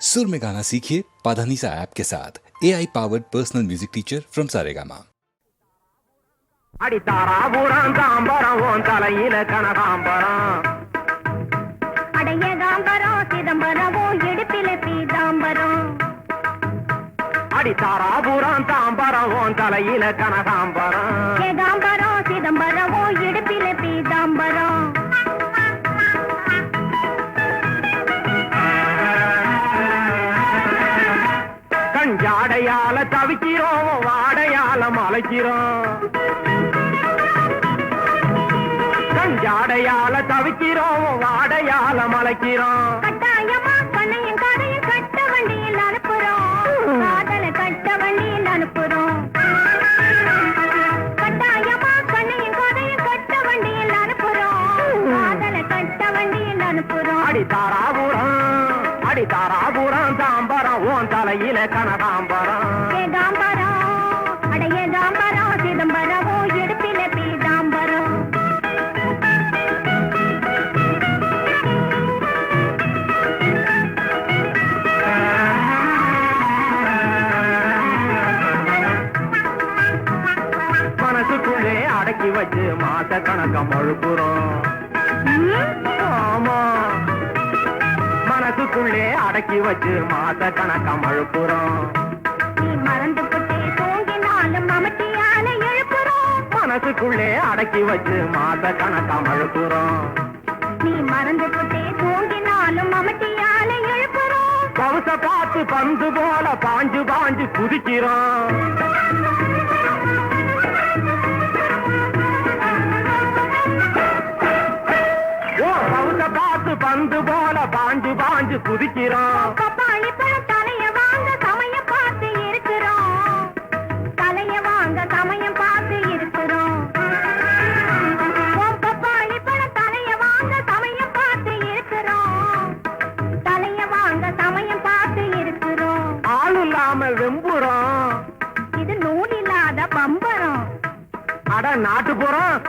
सुर में गाना सीखिए पाधानीसा ऐप के साथ A I powered personal music teacher from Saregama அடித்தாராபுரம் Tambaram உன் தலையில கனகாம்பரம் அடைய தாம்பரம் சிதம்பரமோ இடுப்பில பீதாம்பரம் அடித்தாராபுரம் தாம்பரம் உன் தலையில கனகாம்பரம் ஏகாம்பரம் சிதம்பரமோ அடையாள தவிக்கிறோம் வாடையால மலைக்கிறோம். மாச கணக்கம் அழுப்புறோம் ஆமா. மனசுக்குள்ளே அடக்கி வச்சு மாச கணக்கம் அழுப்புறோம் நீ மறந்து மனசுக்குள்ளே அடக்கி வச்சு மாச கணக்கம் அழுப்புறோம் நீ மறந்து புட்டே தூங்கினாலும் மமட்டியால எழுப்புறோம். பவுச பார்த்து பந்து போல பாஞ்சு பாஞ்சு குதிக்கிறோம். பந்து போல பாஞ்சு பாஞ்சு குதிக்கிறோம் பப்பாளி பழம் தலைய வாங்க சமயம் பார்த்து இருக்கிறோம். தலைய வாங்க சமயம் பார்த்து இருக்கிறோம். பப்பாளி பழம் தலைய வாங்க சமயம் பார்த்து இருக்கிறோம். தலைய வாங்க சமயம் பார்த்து இருக்கிறோம். ஆள் இல்லாம வெம்புறோம் இது நூல் இல்லாத பம்பரம். அட நாட்டு போறோம்.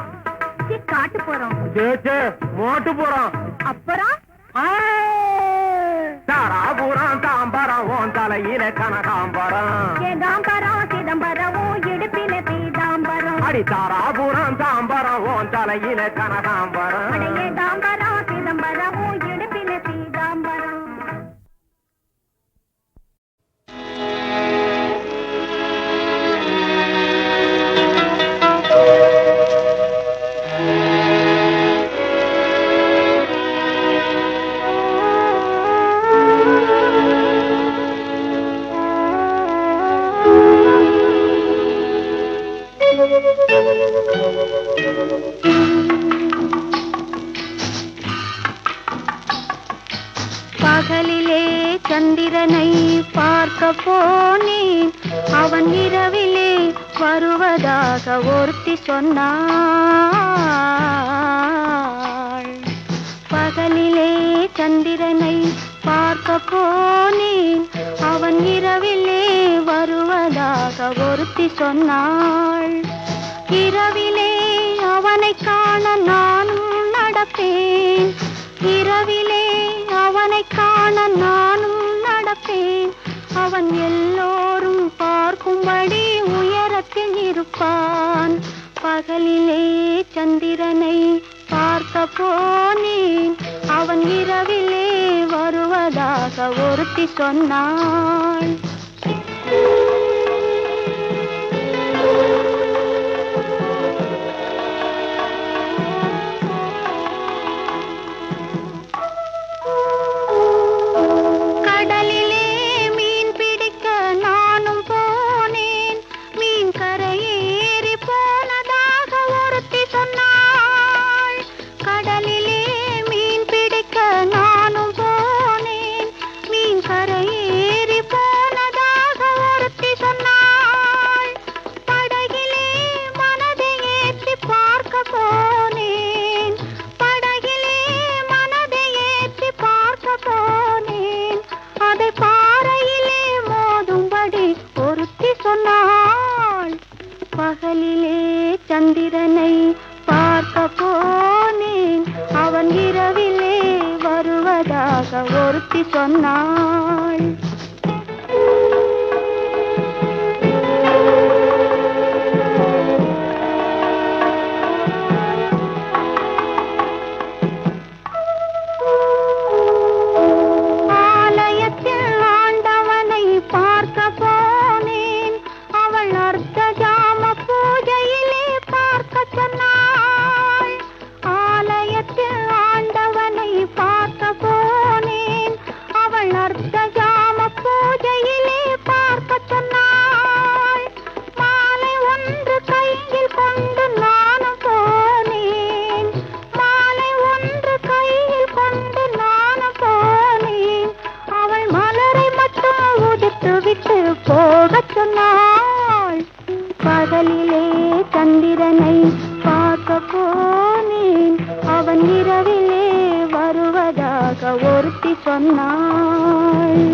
காட்டு போறோம். மோட்டு போறோம். தலையில கனகாம்பரம். ஏகாம்பரம் சிதம்பரமும் இடுப்பில பீதாம்பரம். அடி தாராபுரம் தாம்பரம் உன் தலையில கனகாம்பரம். ஏகாம்பரம் பகலிலே சந்திரனை பார்க்க போனேன். அவன் இரவிலே வருவதாக ஒருத்தி சொன்னாள். பகலிலே சந்திரனை பார்க்க போனேன். அவன் இரவிலே வருவதாக ஒருத்தி சொன்னாள். இரவிலே அவனை காண நானும் நடப்பேன். இரவிலே அவனை காண நானும் நடப்பேன். அவன் எல்லோரும் பார்க்கும்படி உயரத்தில் இருப்பான். பகலிலே சந்திரனை பார்க்க போனேன். அவன் இரவிலே வருவதாக ஒருத்தி சொன்னாள். இரவிலே சந்திரனை பார்க்க போனேன் அவன் இரவிலே வருவதாக ஒருத்தி சொன்னாள்.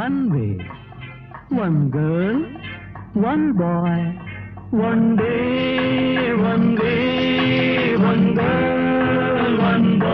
one way. One girl, one boy. One day, one day, one girl, one boy.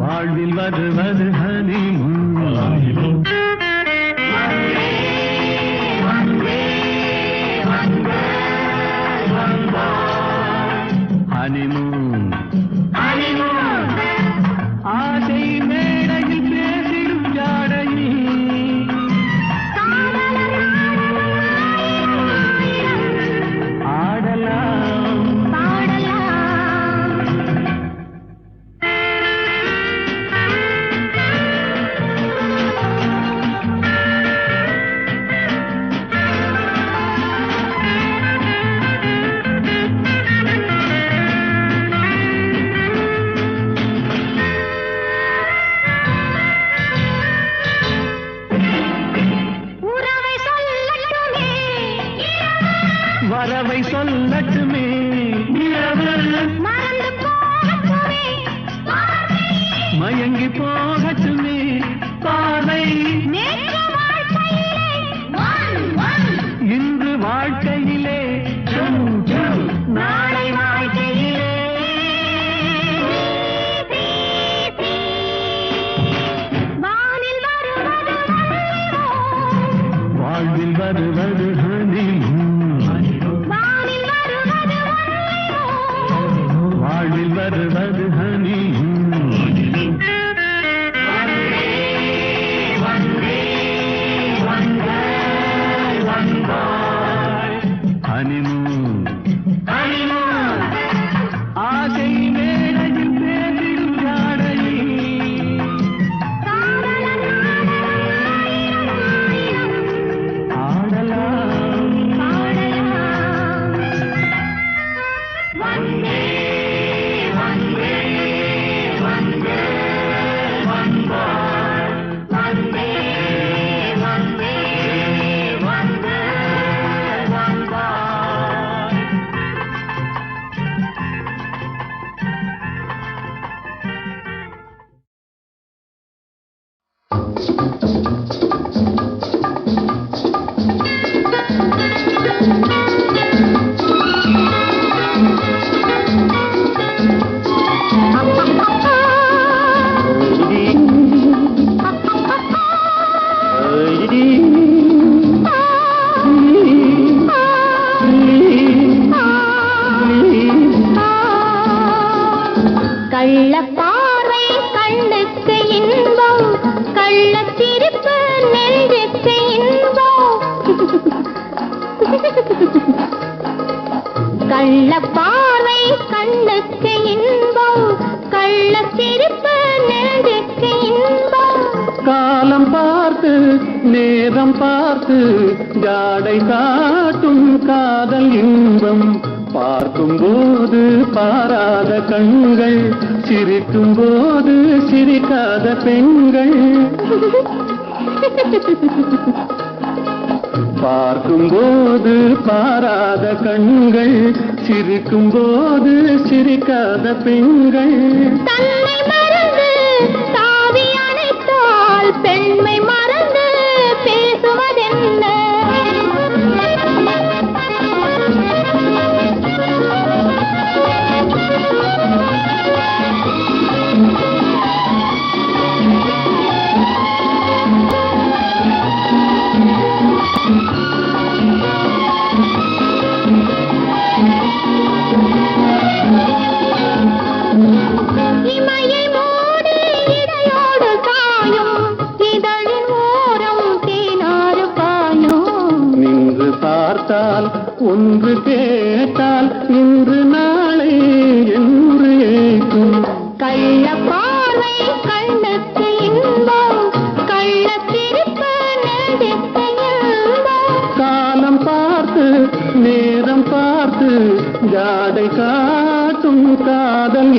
வாழ்வில் வருவது ஹனிமூன் பார்க்கும்போது பாராத கண்கள் சிரிக்கும் போது சிரிக்காத பெண்கள். பார்க்கும்போது பாராத கண்கள் சிரிக்கும் போது சிரிக்காத பெண்கள். பெண்மை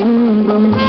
இன்பம்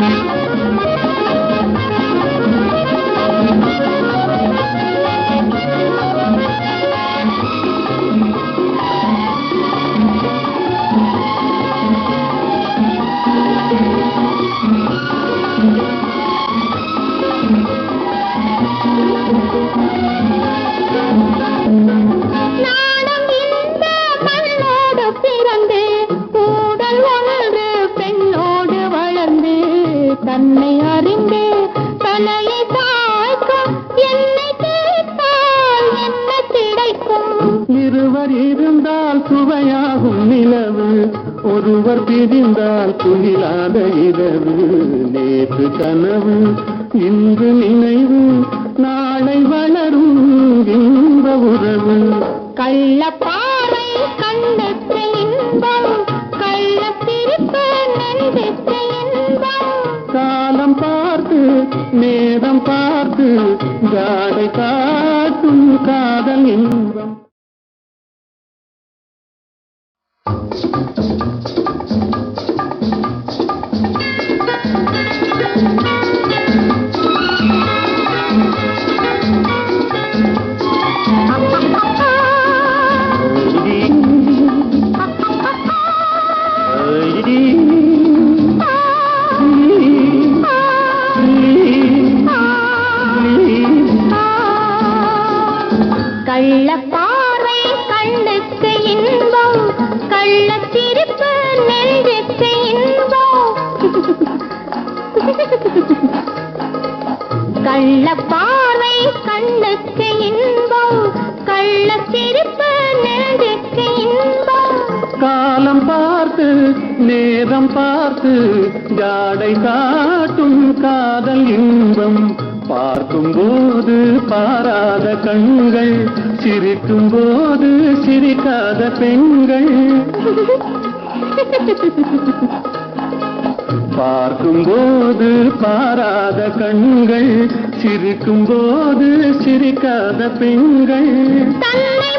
இருவர் இருந்தால் சுவையாகும் நிலவு ஒருவர் பிரிந்தால் துயிலாத இரவு. நேற்று கனவு இன்று நினைவு நாளை வளரும் இன்ப உறவு. கள்ளப்பாறை இன்பம் காலம் பார்த்து நேரம் பார்த்து ஜாடை காட்டும் பார்த்து நேரம் பார்த்து ஜாடை காட்டும் காதல் இன்பம். பார்க்கும் போது பாராத கண்கள் சிரிக்கும் போது சிரிக்காத பெண்கள். பார்க்கும் போது பாராத கண்கள் சிரிக்கும் போது சிரிக்காத பெண்கள். தன்னை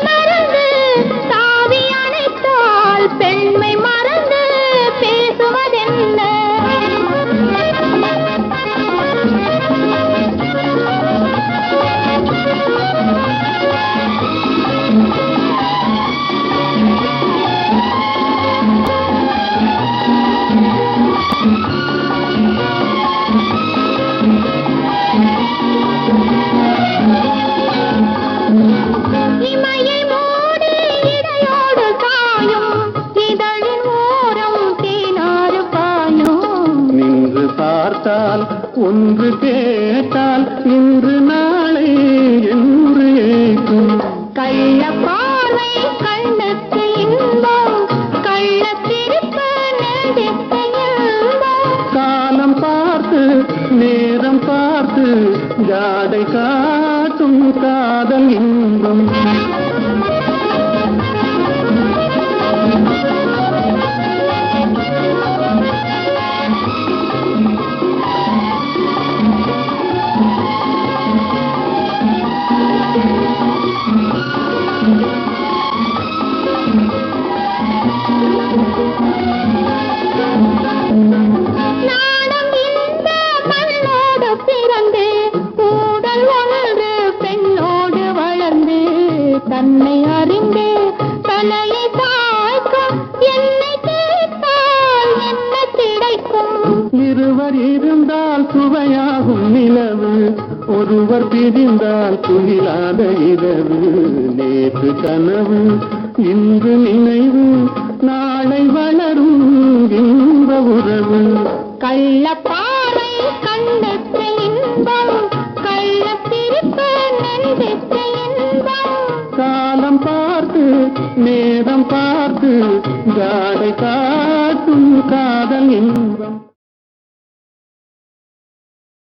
நேரம் பார்த்து ஜாடை காட்டும் காதல் இன்பம். அவர் பிரிந்தால் துயிலாத இரவு. நேற்று கனவு இன்று நினைவு. நாளை வளரும் இன்ப உறவு. கள்ளப்பாறை கண்ணுக்கு இன்பம் காலம் பார்த்து நேரம் பார்த்து காதல் இன்பம்.